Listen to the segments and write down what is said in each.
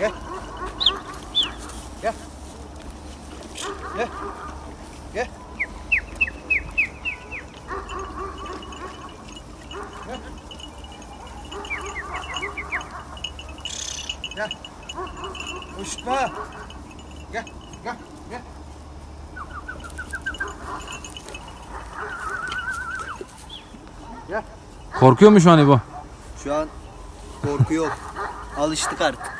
Gel. Gel. Gel. Gel. Gel. Gel. Uçma. Gel. Gel. Gel. Gel. Korkuyor mu şu an İbo? Şu an korku yok. Alıştık artık.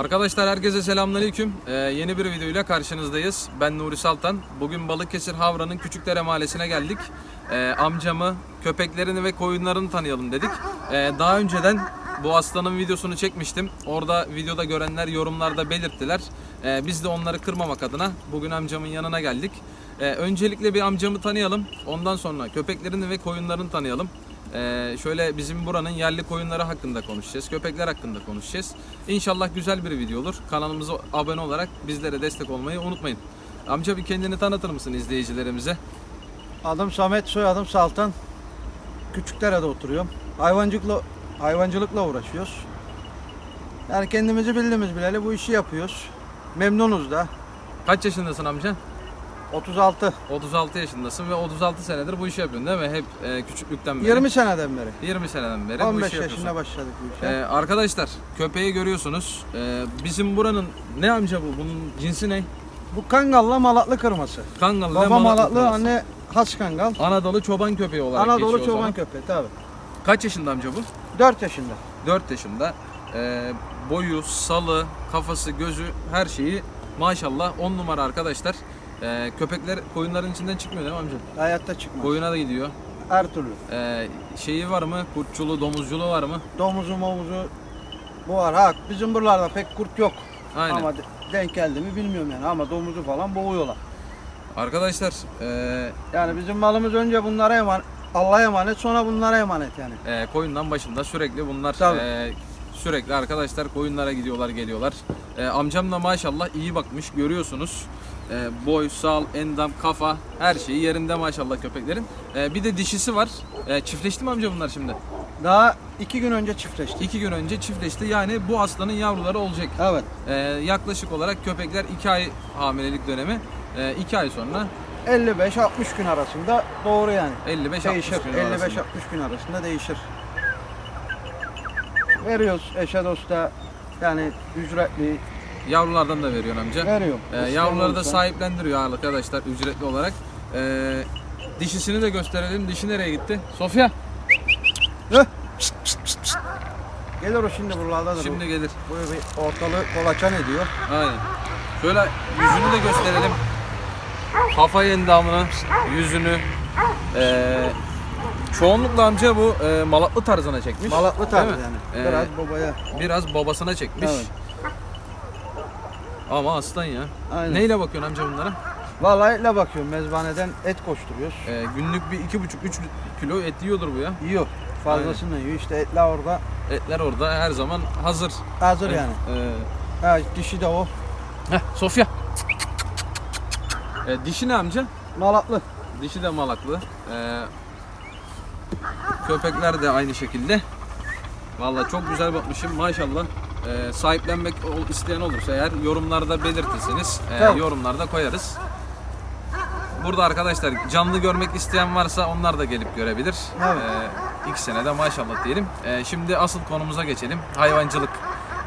Arkadaşlar herkese selamünaleyküm. Ee, yeni bir videoyla karşınızdayız. Ben Nuri Saltan. Bugün Balıkesir Havra'nın Küçükdere Mahallesi'ne geldik. Ee, amcamı, köpeklerini ve koyunlarını tanıyalım dedik. Ee, daha önceden bu aslanın videosunu çekmiştim. Orada videoda görenler yorumlarda belirttiler. Ee, biz de onları kırmamak adına bugün amcamın yanına geldik. Ee, öncelikle bir amcamı tanıyalım. Ondan sonra köpeklerini ve koyunlarını tanıyalım. Ee, şöyle bizim buranın yerli koyunları hakkında konuşacağız. Köpekler hakkında konuşacağız. İnşallah güzel bir video olur. Kanalımıza abone olarak bizlere destek olmayı unutmayın. Amca bir kendini tanıtır mısın izleyicilerimize? Adım Samet, soyadım Saltan. Küçükdere'de oturuyorum. Hayvancılıkla hayvancılıkla uğraşıyoruz. Yani kendimizi bildiğimiz bileli bu işi yapıyoruz. Memnunuz da. Kaç yaşındasın amca? 36, 36 yaşındasın ve 36 senedir bu işi yapıyorsun değil mi? Hep e, küçüklükten beri. 20 seneden beri. 20 seneden beri bu 15 işi yapıyorsun. yaşında başladık bu işe. Ee, arkadaşlar köpeği görüyorsunuz. Ee, bizim buranın ne amca bu? Bunun cinsi ne? Bu Kangal'la Malatlı kırması. Kangal ve Baba Malatya Malatlı, kırması. anne Has Kangal. Anadolu çoban köpeği olarak Anadolu geçiyor çoban köpeği tabi. Kaç yaşında amca bu? 4 yaşında. 4 yaşında. Ee, boyu, salı, kafası, gözü her şeyi maşallah 10 numara arkadaşlar. Ee, köpekler koyunların içinden çıkmıyor değil mi amca? Hayatta çıkmaz. Koyuna da gidiyor. Her türlü. Ee, şeyi var mı? Kurtçulu, domuzculu var mı? Domuzu momuzu bu var. Ha bizim buralarda pek kurt yok. Aynen. Ama de- denk geldi mi bilmiyorum yani ama domuzu falan boğuyorlar. Arkadaşlar ee, Yani bizim malımız önce bunlara emanet, Allah'a emanet sonra bunlara emanet yani. e, koyundan başında sürekli bunlar Tabii. e, sürekli arkadaşlar koyunlara gidiyorlar geliyorlar. E, amcam da maşallah iyi bakmış görüyorsunuz. E, boy, sal, endam, kafa her şeyi yerinde maşallah köpeklerin. E, bir de dişisi var. E, çiftleşti mi amca bunlar şimdi? Daha iki gün önce çiftleştik. İki gün önce çiftleşti. Yani bu aslanın yavruları olacak. Evet. E, yaklaşık olarak köpekler iki ay hamilelik dönemi. E, iki ay sonra 55-60 gün arasında doğru yani. 55-60 Değişir. gün 55-60 arasında. gün arasında değişir. Veriyoruz eşe dosta yani ücretli Yavrulardan da veriyor amca. veriyorum. Ee, yavruları da sahiplendiriyor arkadaşlar ücretli olarak. Ee, dişisini de gösterelim. Dişi nereye gitti? Sofya. Heh. Gelir o şimdi buralardadır. Şimdi Şimdi... gelir. Bu bir ortalığı kolaçan ediyor. Aynen. Şöyle yüzünü de gösterelim. Kafa endamını, yüzünü. Ee, çoğunlukla amca bu e, malatlı tarzına çekmiş. Malatlı Değil tarzı mi? yani. Ee, Biraz babaya. Biraz babasına çekmiş. Evet. Ama aslan ya. Aynen. Neyle bakıyorsun amca bunlara? Vallahi ile bakıyorum mezbaneden et koşturuyoruz. Ee, günlük bir iki buçuk üç kilo et yiyordur bu ya. Yiyor. Fazlasını yiyor. İşte etler orada Etler orada her zaman hazır. hazır yani. Ee, Ha, dişi de o. Heh, Sofya. E, dişi ne amca? Malatlı. Dişi de malaklı. E, köpekler de aynı şekilde. Vallahi çok güzel bakmışım maşallah. E, sahiplenmek ol- isteyen olursa eğer yorumlarda belirtirseniz e, Tamam. yorumlarda koyarız. Burada arkadaşlar canlı görmek isteyen varsa onlar da gelip görebilir. Evet. E, ikisine de maşallah diyelim. E, şimdi asıl konumuza geçelim. Hayvancılık.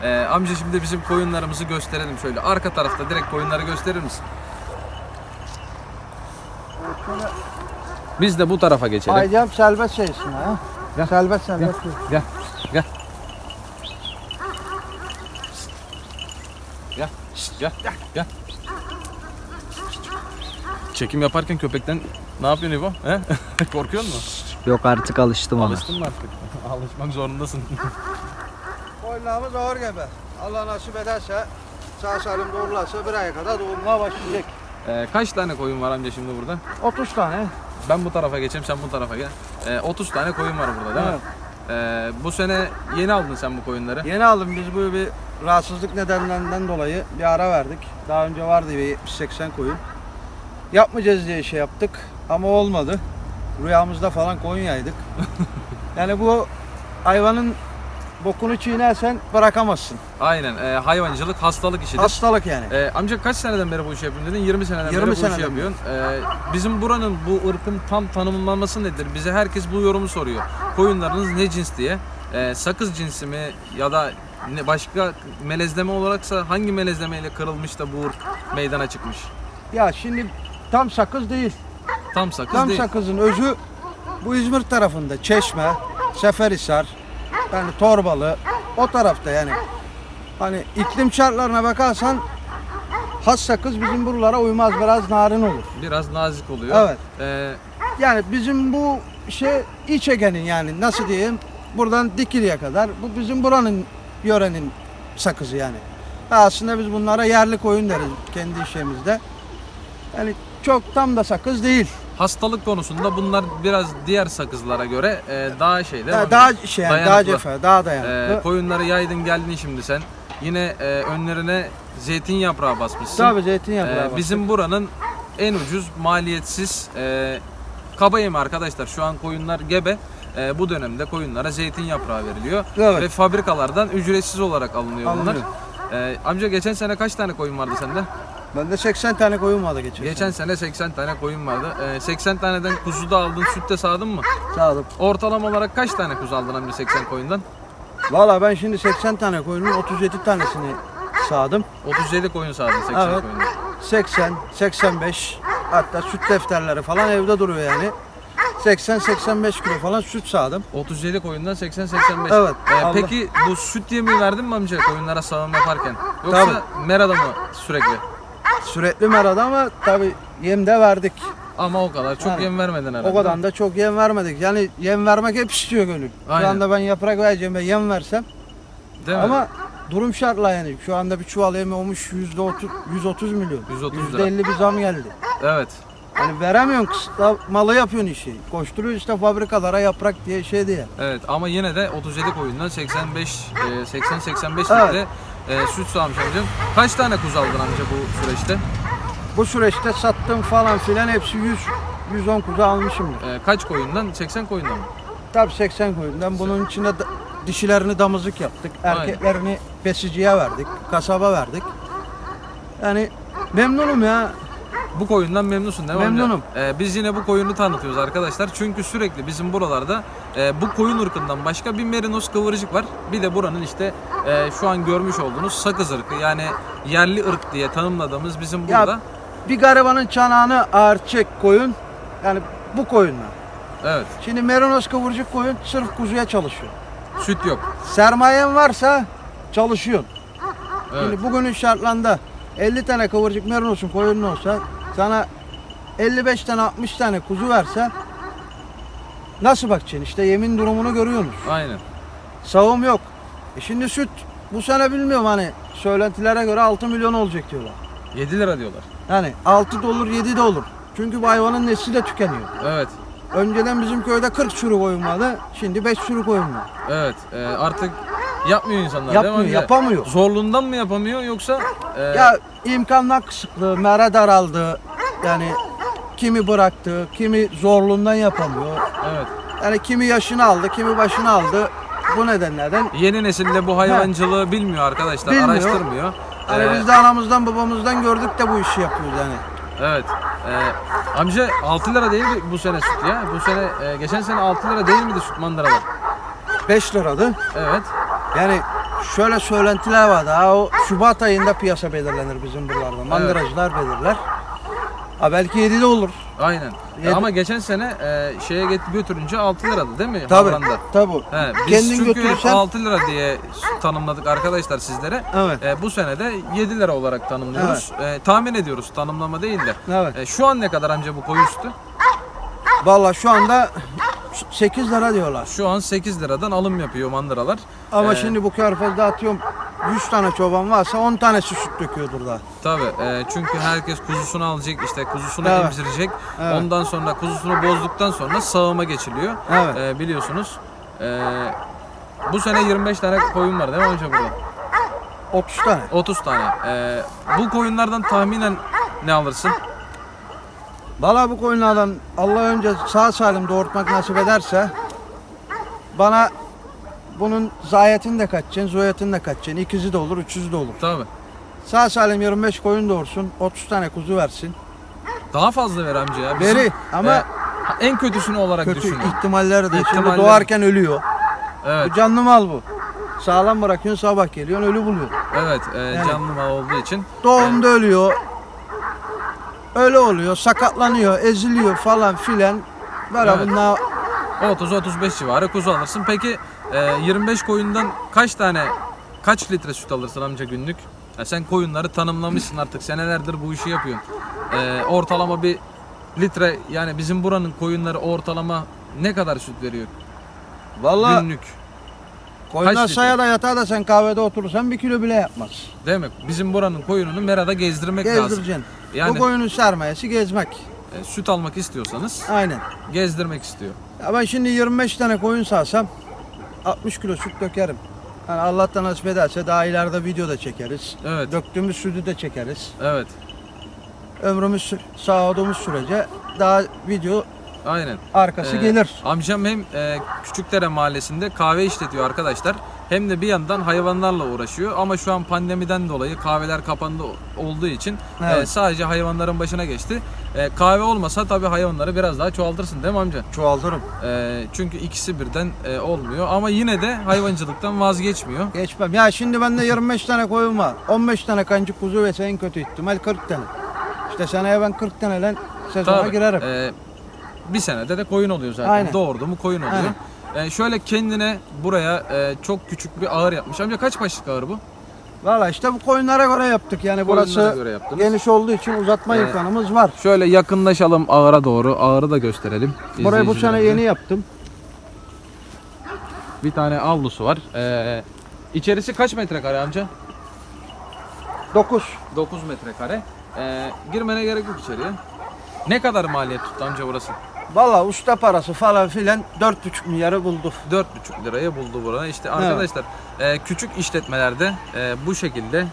E, amca şimdi bizim koyunlarımızı gösterelim şöyle. Arka tarafta direkt koyunları gösterir misin? Biz de bu tarafa geçelim. ayacağım selbest şeysin ha. Gel. Selbest selbest. Gel. Gel. Gel. Gel. Çekim yaparken köpekten ne yapıyorsun İbo? He? Korkuyor musun? Yok artık alıştım ona. Alıştın mı artık? Alışmak zorundasın. Koyunlarımız ağır gebe. Allah nasip ederse sağ salim doğururlarsa bir aya kadar doğurmaya başlayacak. Ee, kaç tane koyun var amca şimdi burada? 30 tane. Ben bu tarafa geçeyim, sen bu tarafa gel. Ee, 30 tane koyun var burada değil mi? Ee, bu sene yeni aldın sen bu koyunları. Yeni aldım biz bu bir rahatsızlık nedenlerinden dolayı bir ara verdik. Daha önce vardı bir 70-80 koyun. Yapmayacağız diye şey yaptık ama olmadı. Rüyamızda falan koyun yaydık. yani bu hayvanın bokunu çiğnersen bırakamazsın. Aynen. e, hayvancılık hastalık işidir. Hastalık yani. Ee, amca kaç seneden beri bu işi yapıyorsun dedin? 20 seneden 20 beri bu işi seneden yapıyorsun. Ee, bizim buranın bu ırkın tam tanımlanması nedir? Bize herkes bu yorumu soruyor. Koyunlarınız ne cins diye. Ee, sakız cinsi mi ya da ne, başka melezleme olaraksa hangi melezlemeyle kırılmış da bu ırk meydana çıkmış? Ya şimdi tam sakız değil. Tam sakız Tam değil. sakızın özü bu İzmir tarafında Çeşme, Seferihisar, yani Torbalı o tarafta yani. Hani iklim şartlarına bakarsan has sakız bizim buralara uymaz biraz narin olur. Biraz nazik oluyor. Evet. Ee, Yani bizim bu şey İç Ege'nin yani nasıl diyeyim buradan Dikili'ye kadar bu bizim buranın yörenin sakızı yani. Aslında biz bunlara yerli koyun deriz kendi işimizde. Yani çok tam da sakız değil. hastalık konusunda bunlar biraz diğer sakızlara göre e, daha şey değil mi? Daha, şey yani daha cefa, daha dayanıklı. koyunları yaydın geldin şimdi sen. Yine e, önlerine zeytin yaprağı basmışsın. Tabii zeytinyağı. Ee, bravo. bizim buranın en ucuz maliyetsiz e, kaba yemi arkadaşlar. Şu an koyunlar gebe. E, bu dönemde koyunlara zeytin yaprağı veriliyor. Evet. Ve fabrikalardan ücretsiz olarak alınıyor bunlar. E, amca geçen sene kaç tane koyun vardı sende? Bende 80 tane koyun vardı geçen. Geçen sene 80 tane koyun vardı. E, 80 taneden kuzu da aldın, süt de sağdın mı? Sağdım. Ortalama olarak kaç tane kuzu aldın amca 80 koyundan? Valla ben şimdi 80 tane koyunun 37 tanesini sağdım. 37 koyun sağdın 80 Evet. koyundan. 80, 85 hatta süt defterleri falan evde duruyor yani. 80-85 kilo falan süt sağdım. 37 koyundan 80-85. Evet, Ee, Allah- peki bu süt yemeği verdin mi amca koyunlara sağım yaparken? Yoksa merada mı sürekli? Sürekli merada ama tabi yem de verdik. Ama o kadar çok Yani, yem vermedin herhalde. O kadar da çok yem vermedik. Yani yem vermek hep istiyor gönül. Aynen. Şu anda ben yaprak vereceğim ve yem versem. Değil mi? Ama durum şartla yani. Şu anda bir çuval yemi olmuş %30, 130 milyon. 130 lira. %50 bir zam geldi. Evet. Yani veremiyorsun kısıtla malı yapıyorsun işi. Koşturuyor işte fabrikalara yaprak diye şey diye. Evet ama yine de 37 koyundan 85 e, 80 85 Evet. litre e, süt sağmış amcam. Kaç tane kuzu aldın amca bu süreçte? Bu süreçte sattım falan filan hepsi 100 110 kuzu almışımdır. E, kaç koyundan? 80 koyundan mı? Tabii 80 koyundan bunun içinde da- dişilerini damızlık yaptık. Erkeklerini besiciye verdik. Kasaba verdik. Yani memnunum ya. Bu koyundan memnunsun değil mi? Memnunum. Ee, biz yine bu koyunu tanıtıyoruz arkadaşlar. Çünkü sürekli bizim buralarda e, bu koyun ırkından başka bir merinos kıvırcık var. Bir de buranın işte e, şu an görmüş olduğunuz sakız ırkı. Yani yerli ırk diye tanımladığımız bizim Ya- burada. Bir garibanın çanağını ağırçek koyun. Yani bu koyunlar. Evet. Şimdi merinos kıvırcık koyun sırf kuzuya çalışıyor. Süt yok. Sermayen varsa çalışıyorsun. Evet. Şimdi bugünün şartlarında 50 tane kıvırcık merinosun koyunun olsa sana 55 tane 60 tane kuzu verse nasıl bakacaksın? İşte yemin durumunu görüyorsunuz. Aynen. Savun yok. E şimdi süt bu sene bilmiyorum hani söylentilere göre 6 milyon olacak diyorlar. 7 lira diyorlar. Yani 6 da olur 7 de olur. Çünkü bu hayvanın nesli de tükeniyor. Evet. Önceden bizim köyde 40 sürü koyun vardı. Şimdi 5 sürü koyun var. Evet. E, artık yapmıyor insanlar Yapmıyor, değil mi yapamıyor. Zorluğundan mı yapamıyor yoksa? e, Ya imkanlar kısıtlı, mera daraldı. Yani kimi bıraktı, kimi zorluğundan yapamıyor. Evet. Yani kimi yaşını aldı, kimi başını aldı. Bu nedenlerden Yeni nesilde bu hayvancılığı bilmiyor arkadaşlar. Bilmiyor. Araştırmıyor. hani Ee, biz de anamızdan babamızdan gördük de bu işi yapıyoruz yani. Evet. Ee, amca 6 lira değil mi bu sene süt ya? Bu sene e, geçen sene 6 lira değil miydi süt mandırada? 5 liradı. Evet. Yani şöyle söylentiler var daha o Şubat ayında piyasa belirlenir bizim buralarda. Mandıracılar belirler. Ha belki 7'de olur. Aynen. Yedi- ama geçen sene e, şeye get- götürünce 6 liradı değil mi? Tabii. Havran'da. Tabii. He, biz Kendin çünkü götürürsen- 6 lira diye tanımladık arkadaşlar sizlere. Evet. E, bu sene de 7 lira olarak tanımlıyoruz. E, tahmin ediyoruz tanımlama değil de. Evet. E, şu an ne kadar amca bu koyu üstü? Vallahi şu anda 8 lira diyorlar. Şu an 8 liradan alım yapıyor mandıralar. Ama Ee, şimdi bu körfezde atıyorum 100 tane çoban varsa 10 tanesi süt döküyordur da. Tabii e, çünkü herkes kuzusunu alacak işte kuzusunu Evet. emzirecek. Evet. Ondan sonra kuzusunu bozduktan sonra sağıma geçiliyor. Evet. E, biliyorsunuz. E, bu sene 25 tane koyun var değil mi amca burada? 30 tane. 30 tane. E, bu koyunlardan tahminen ne alırsın? Valla bu koyunlardan Allah önce sağ salim doğurtmak nasip ederse bana bunun zayetini de kaçacaksın, zoyetini de kaçacaksın. İkizi de olur, üçüzü de olur. Tabii. Sağ salim 25 koyun doğursun, 30 tane kuzu versin. Daha fazla ver amca ya. Bizim, Veri ama e, en kötüsünü olarak kötü düşünün. ihtimalleri de. İhtimalleri. Şimdi doğarken ölüyor. Evet. Bu canlı mal bu. Sağlam bırakıyorsun sabah geliyorsun ölü buluyor. Evet, e, canlı mal olduğu için. Doğumda ölüyor. Öyle oluyor, sakatlanıyor, eziliyor falan filan. Böyle Evet. bunlar 30-35 civarı kuzu alırsın. Peki e, 25 koyundan kaç tane kaç litre süt alırsın amca günlük? Ya sen koyunları tanımlamışsın artık senelerdir bu işi yapıyorsun. E, ortalama bir litre yani bizim buranın koyunları ortalama ne kadar süt veriyor Vallahi günlük? Koyunlar kaç litre? saya da yatağa da sen kahvede oturursan bir kilo bile yapmaz. Değil mi? Bizim buranın koyununu merada gezdirmek lazım. Gezdireceksin. Yani Bu koyunun sermayesi gezmek. e, süt almak istiyorsanız Aynen. gezdirmek istiyor. Ya ben şimdi 25 tane koyun sağsam 60 kilo süt dökerim. Yani Allah'tan nasip ederse daha ileride video da çekeriz. Evet. Döktüğümüz sütü de çekeriz. Evet. Ömrümüz sü- sağ olduğumuz sürece daha video Aynen. arkası Ee, gelir. Amcam hem e, Küçükdere mahallesinde kahve işletiyor arkadaşlar. Hem de bir yandan hayvanlarla uğraşıyor. Ama şu an pandemiden dolayı kahveler kapandı olduğu için e, Evet. sadece hayvanların başına geçti. E, kahve olmasa tabii hayvanları biraz daha çoğaltırsın değil mi amca? Çoğaltırım. E, çünkü ikisi birden e, olmuyor. Ama yine de hayvancılıktan vazgeçmiyor. Geçmem. Ya şimdi bende 25 tane koyun var. 15 tane kancık kuzu ve en kötü ihtimal 40 tane. İşte seneye ben 40 taneyle sezona Tabii, girerim. e, bir senede de koyun oluyor zaten. Aynen. Doğurdu mu koyun oluyor. E, şöyle kendine buraya e, çok küçük bir ağır yapmış. Amca kaç başlık ağır bu? Valla işte bu koyunlara göre yaptık. Yani Koyunlara burası göre yaptınız. geniş olduğu için uzatma Ee, imkanımız var. Şöyle yakınlaşalım ağıra doğru. Ağırı da gösterelim. Burayı bu sene izleyicilerimize. yeni yaptım. Bir tane avlusu var. Ee, içerisi kaç metrekare amca? 9. 9 metrekare. Ee, girmene gerek yok içeriye. Ne kadar maliyet tuttu amca burası? Valla usta parası falan filan 4,5 milyarı buldu. 4,5 liraya buldu buranı. İşte arkadaşlar e, küçük işletmelerde e, bu şekilde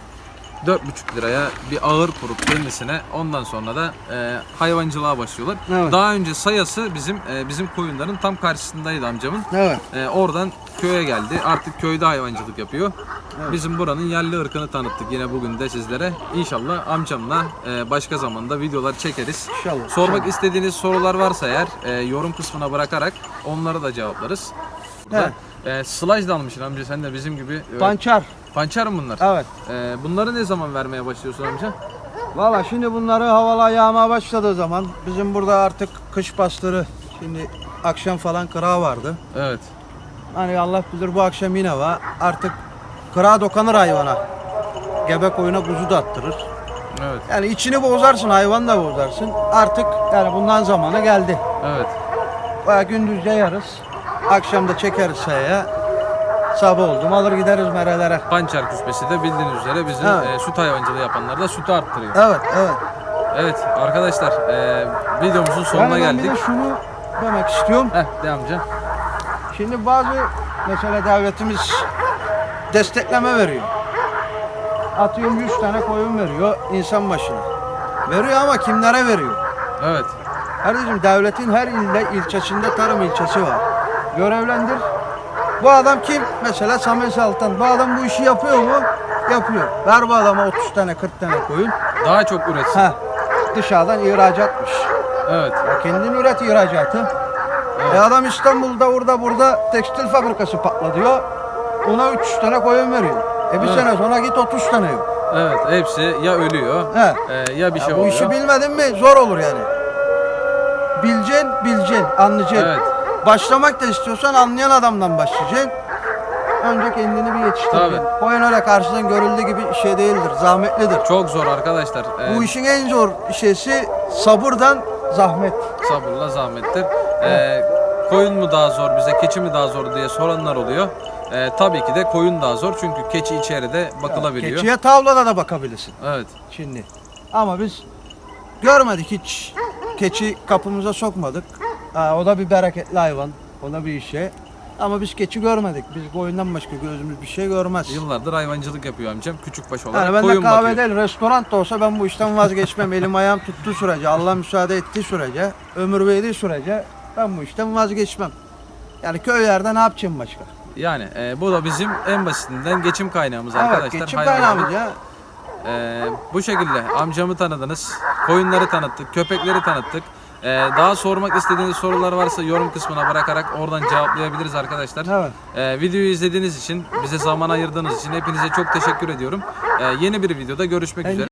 4,5 liraya bir ağır kurup kendisine ondan sonra da e, hayvancılığa başlıyorlar. Evet. Daha önce sayası bizim e, bizim koyunların tam karşısındaydı amcamın. Evet. Ee, oradan köye geldi. Artık köyde hayvancılık yapıyor. Evet. Bizim buranın yerli ırkını tanıttık yine bugün de sizlere. İnşallah amcamla e, başka zamanda videolar çekeriz. İnşallah. Sormak istediğiniz sorular varsa eğer e, yorum kısmına bırakarak onları da cevaplarız. Burada. E, slaj da almışsın amca sen de bizim gibi. E, Pançar. pançer mi bunlar? Evet. E, bunları ne zaman vermeye başlıyorsun amca? Valla şimdi bunları havalar yağmaya başladığı zaman bizim burada artık kış pastırı şimdi akşam falan kırağı vardı. Evet. Hani Allah bilir bu akşam yine var. Artık kırağı dokanır hayvana. Gebe koyuna kuzu da attırır. Evet. Yani içini bozarsın hayvan da bozarsın. Artık yani bundan zamanı geldi. Evet. Baya gündüz yayarız. Akşam da çekeriz sayaya. Sabah oldu mu alır gideriz merelere. Pançer küspesi de bildiğiniz üzere bizim Evet. e, süt hayvancılığı yapanlar da sütü arttırıyor. Evet evet. Evet arkadaşlar e, videomuzun sonuna yani ben bir geldik. de şunu demek istiyorum. Heh de amca. Şimdi bazı mesela devletimiz destekleme veriyor. Atıyorum 100 tane koyun veriyor insan başına. Veriyor ama kimlere veriyor? Evet. Kardeşim devletin her ilde ilçesinde tarım ilçesi var. Görevlendir. Bu adam kim? Mesela Samet Saltan. Bu adam bu işi yapıyor mu? Yapıyor. Ver bu adama 30 tane 40 tane koyun. Daha çok üretsin. Ha. Dışarıdan ihracatmış. Evet. Ya kendin üret ihracatı. E adam İstanbul'da orada burada tekstil fabrikası patlatıyor. Ona 300 tane koyun veriyor. E bir Evet. sene sonra git 30 tane yok. Evet. Hepsi ya ölüyor He. e, ya bir Ya şey bu oluyor. işi bilmedin mi zor olur yani. bileceksin, bileceksin, anlayacaksın. Evet. Başlamak da istiyorsan anlayan adamdan başlayacaksın. Önce kendini bir yetiştireceksin. Tabii. Koyun öyle karşıdan görüldüğü gibi şey değildir, zahmetlidir. Çok zor arkadaşlar. Ee, Bu işin en zor şeysi sabırdan zahmet. sabırla zahmettir. Ee, koyun mu daha zor bize, keçi mi daha zor diye soranlar oluyor. Ee, tabii ki de koyun daha zor çünkü keçi içeride bakılabiliyor. Keçiye tavlada da bakabilirsin Evet. şimdi. Ama biz görmedik hiç. Keçi kapımıza sokmadık. Ha, o da bir bereketli hayvan. O da bir işe. Ama biz keçi görmedik. Biz koyundan başka gözümüz bir şey görmez. Yıllardır hayvancılık yapıyor amcam. Küçükbaş olarak Yani ben de koyun kahve bakıyor. değil, restoran da olsa ben bu işten vazgeçmem. Elim ayağım tuttuğu sürece, Allah müsaade ettiği sürece, ömür verdiği sürece ben bu işten vazgeçmem. Yani köylerde ne yapacağım başka? Yani e, bu da bizim en basitinden geçim kaynağımız Evet, arkadaşlar. geçim kaynağımız ya. Ee, bu şekilde amcamı tanıdınız, koyunları tanıttık, köpekleri tanıttık. Ee, daha sormak istediğiniz sorular varsa yorum kısmına bırakarak oradan cevaplayabiliriz arkadaşlar. Evet. Ee, videoyu izlediğiniz için, bize zaman ayırdığınız için hepinize çok teşekkür ediyorum. Ee, yeni bir videoda görüşmek üzere.